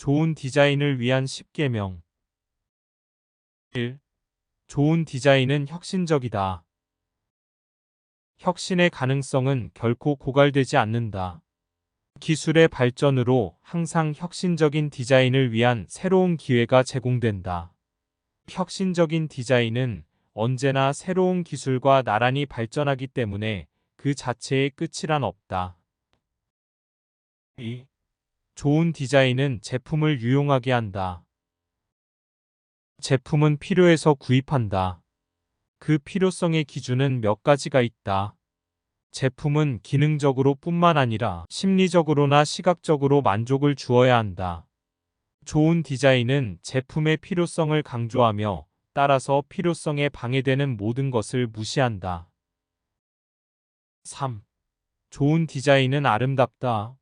좋은 디자인을 위한 10계명 1. 좋은 디자인은 혁신적이다. 혁신의 가능성은 결코 고갈되지 않는다. 기술의 발전으로 항상 혁신적인 디자인을 위한 새로운 기회가 제공된다. 혁신적인 디자인은 언제나 새로운 기술과 나란히 발전하기 때문에 그 자체의 끝이란 없다. 2. 좋은 디자인은 제품을 유용하게 한다. 제품은 필요해서 구입한다. 그 필요성의 기준은 몇 가지가 있다. 제품은 기능적으로 뿐만 아니라 심리적으로나 시각적으로 만족을 주어야 한다. 좋은 디자인은 제품의 필요성을 강조하며 따라서 필요성에 방해되는 모든 것을 무시한다. 3. 좋은 디자인은 아름답다.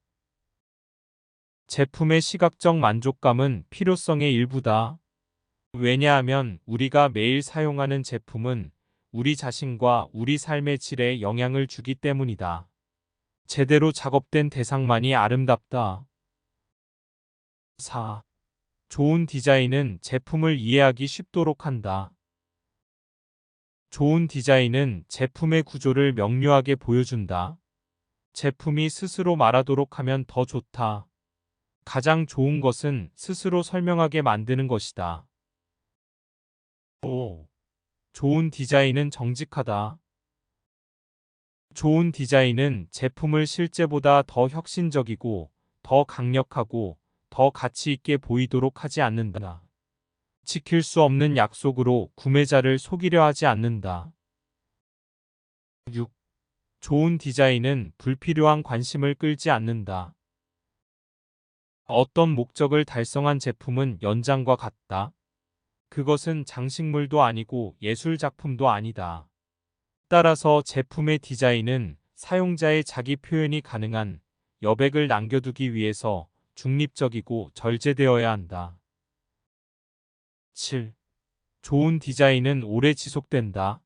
제품의 시각적 만족감은 필요성의 일부다. 왜냐하면 우리가 매일 사용하는 제품은 우리 자신과 우리 삶의 질에 영향을 주기 때문이다. 제대로 작업된 대상만이 아름답다. 4. 좋은 디자인은 제품을 이해하기 쉽도록 한다. 좋은 디자인은 제품의 구조를 명료하게 보여준다. 제품이 스스로 말하도록 하면 더 좋다. 가장 좋은 것은 스스로 설명하게 만드는 것이다. 5. 좋은 디자인은 정직하다. 좋은 디자인은 제품을 실제보다 더 혁신적이고 더 강력하고 더 가치 있게 보이도록 하지 않는다. 지킬 수 없는 약속으로 구매자를 속이려 하지 않는다. 6. 좋은 디자인은 불필요한 관심을 끌지 않는다. 어떤 목적을 달성한 제품은 연장과 같다. 그것은 장식물도 아니고 예술 작품도 아니다. 따라서 제품의 디자인은 사용자의 자기 표현이 가능한 여백을 남겨두기 위해서 중립적이고 절제되어야 한다. 7. 좋은 디자인은 오래 지속된다.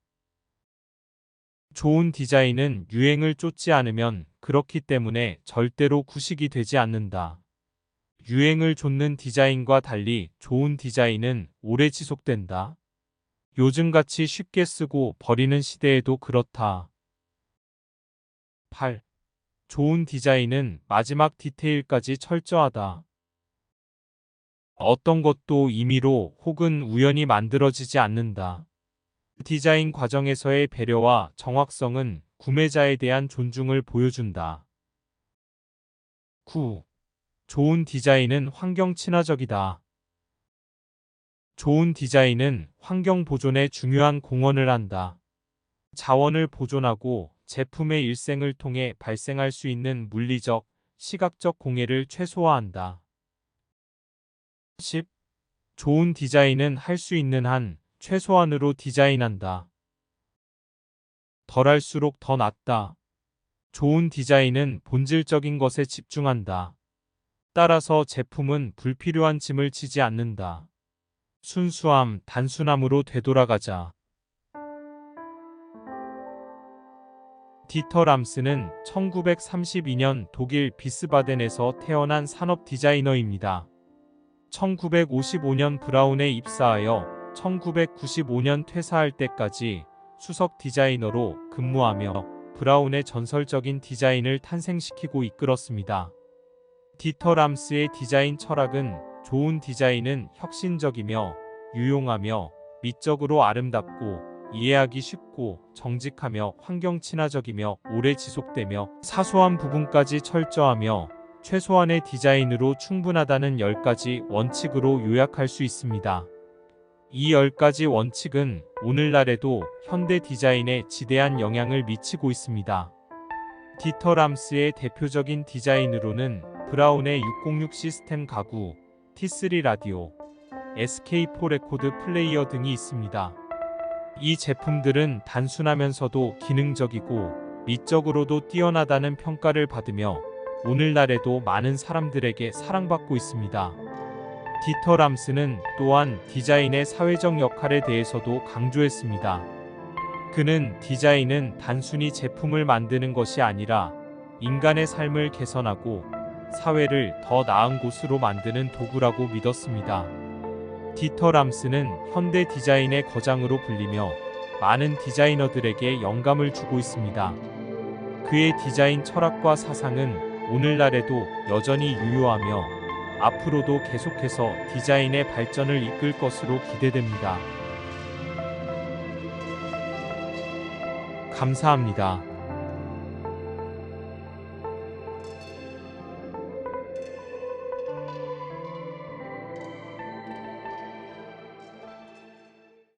좋은 디자인은 유행을 쫓지 않으면 그렇기 때문에 절대로 구식이 되지 않는다. 유행을 좇는 디자인과 달리 좋은 디자인은 오래 지속된다. 요즘같이 쉽게 쓰고 버리는 시대에도 그렇다. 8. 좋은 디자인은 마지막 디테일까지 철저하다. 어떤 것도 임의로 혹은 우연히 만들어지지 않는다. 디자인 과정에서의 배려와 정확성은 구매자에 대한 존중을 보여준다. 9. 좋은 디자인은 환경 친화적이다. 좋은 디자인은 환경 보존에 중요한 공헌을 한다. 자원을 보존하고 제품의 일생을 통해 발생할 수 있는 물리적, 시각적 공해를 최소화한다. 10. 좋은 디자인은 할 수 있는 한 최소한으로 디자인한다. 덜 할수록 더 낫다. 좋은 디자인은 본질적인 것에 집중한다. 따라서 제품은 불필요한 짐을 지지 않는다. 순수함, 단순함으로 되돌아가자. 디터 람스는 1932년 독일 비스바덴에서 태어난 산업 디자이너입니다. 1955년 브라운에 입사하여 1995년 퇴사할 때까지 수석 디자이너로 근무하며 브라운의 전설적인 디자인을 탄생시키고 이끌었습니다. 디터 람스의 디자인 철학은 좋은 디자인은 혁신적이며 유용하며 미적으로 아름답고 이해하기 쉽고 정직하며 환경 친화적이며 오래 지속되며 사소한 부분까지 철저하며 최소한의 디자인으로 충분하다는 10가지 원칙으로 요약할 수 있습니다. 이 10가지 원칙은 오늘날에도 현대 디자인에 지대한 영향을 미치고 있습니다. 디터 람스의 대표적인 디자인으로는 브라운의 606 시스템 가구, T3 라디오, SK4 레코드 플레이어 등이 있습니다. 이 제품들은 단순하면서도 기능적이고 미적으로도 뛰어나다는 평가를 받으며 오늘날에도 많은 사람들에게 사랑받고 있습니다. 디터 람스는 또한 디자인의 사회적 역할에 대해서도 강조했습니다. 그는 디자인은 단순히 제품을 만드는 것이 아니라 인간의 삶을 개선하고 사회를 더 나은 곳으로 만드는 도구라고 믿었습니다. 디터 람스는 현대 디자인의 거장으로 불리며 많은 디자이너들에게 영감을 주고 있습니다. 그의 디자인 철학과 사상은 오늘날에도 여전히 유효하며 앞으로도 계속해서 디자인의 발전을 이끌 것으로 기대됩니다. 감사합니다.